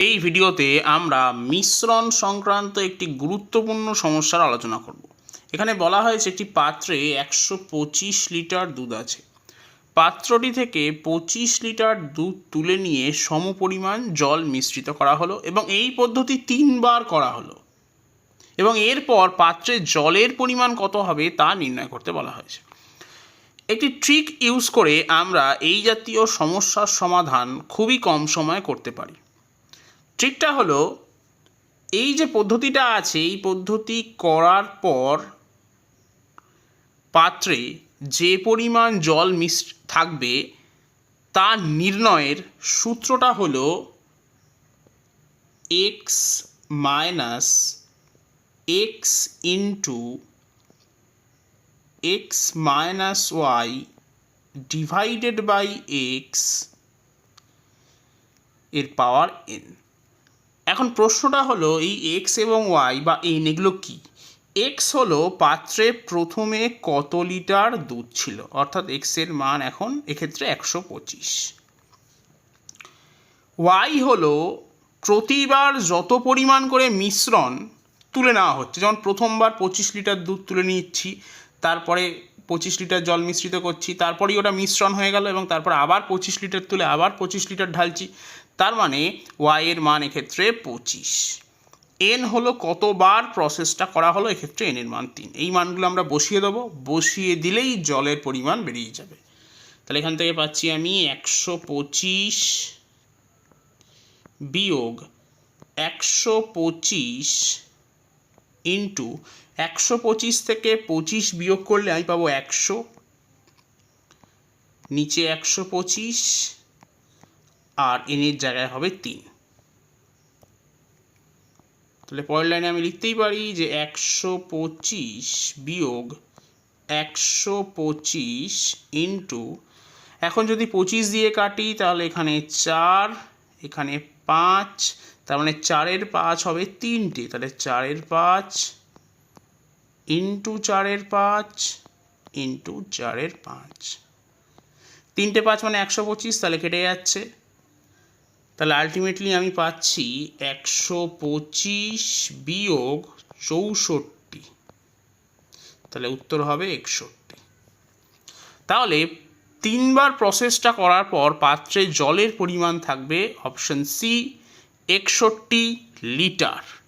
এই ভিডিওতে আমরা মিশ্রণ সংক্রান্ত একটি গুরুত্বপূর্ণ সমস্যার আলোচনা করব। এখানে বলা হয়েছে একটি পাত্রে একশো পঁচিশ লিটার দুধ আছে। পাত্রটি থেকে পঁচিশ লিটার দুধ তুলে নিয়ে সমপরিমাণ জল মিশ্রিত করা হলো এবং এই পদ্ধতি তিনবার করা হলো। এবং এরপর পাত্রে জলের পরিমাণ কত হবে তা নির্ণয় করতে বলা হয়েছে। একটি ট্রিক ইউজ করে আমরা এই জাতীয় সমস্যার সমাধান খুবই কম সময়ে করতে পারি। ট্রিকটা হলো, এই যে পদ্ধতিটা আছে, এই পদ্ধতি করার পর পাত্রে যে পরিমাণ জল মিশ, থাকবে তা নির্ণয়ের সূত্রটা হলো X minus X into X minus Y divided by এক্সের পাওয়ার এন এখন প্রশ্নটা হলো এই এক্স এবং ওয়াই বা এন এগুলো কী? এক্স হলো পাত্রে প্রথমে কত লিটার দুধ ছিল? অর্থাৎ এক্সের মান এখন এক্ষেত্রে একশো পঁচিশ। ওয়াই হলো প্রতিবার যত পরিমাণ করে মিশ্রণ তুলে নেওয়া হচ্ছে, যেমন প্রথমবার পঁচিশ লিটার দুধ তুলে নিচ্ছি, তারপরে পঁচিশ লিটার জল মিশ্রিত করছি, তারপরেই ওটা মিশ্রণ হয়ে গেল এবং তারপর আবার পঁচিশ লিটার তুলে আবার পঁচিশ লিটার ঢালছি। তার মানে ওয়াই এর মান এক্ষেত্রে পঁচিশ। এন হলো কতবার প্রসেসটা করা হলো, এক্ষেত্রে এনের মান তিন। এই মানগুলো আমরা বসিয়ে দেবো, বসিয়ে দিলেই জলের পরিমাণ বেরিয়ে যাবে। তাহলে এখান থেকে পাচ্ছি আমি একশো পঁচিশ বিয়োগ একশো পঁচিশ ইন্টু একশো পঁচিশ থেকে পঁচিশ বিয়োগ করলে আমি পাবো একশো। নিচে একশো পঁচিশ আর এনের জায়গায় হবে তিন। তাহলে পরের লাইনে আমি লিখতেই পারি যে একশো পঁচিশ বিয়োগ একশো পঁচিশ ইন্টু এখন যদি পঁচিশ দিয়ে কাটি তাহলে এখানে চার, এখানে পাঁচ, তার মানে চারের পাঁচ হবে তিনটে, তাহলে চারের পাঁচ ইন্টু চারের পাঁচ ইন্টু চারের পাঁচ। তিনটে পাঁচ মানে একশো পঁচিশ, তাহলে কেটে যাচ্ছে। তাহলে আলটিমেটলি আমি পাচ্ছি একশো পঁচিশ বিয়োগ চৌষট্টি। তাহলে উত্তর হবে একষট্টি। তাহলে তিনবার প্রসেসটা করার পর পাত্রে জলের পরিমাণ থাকবে অপশন সি একষট্টি লিটার।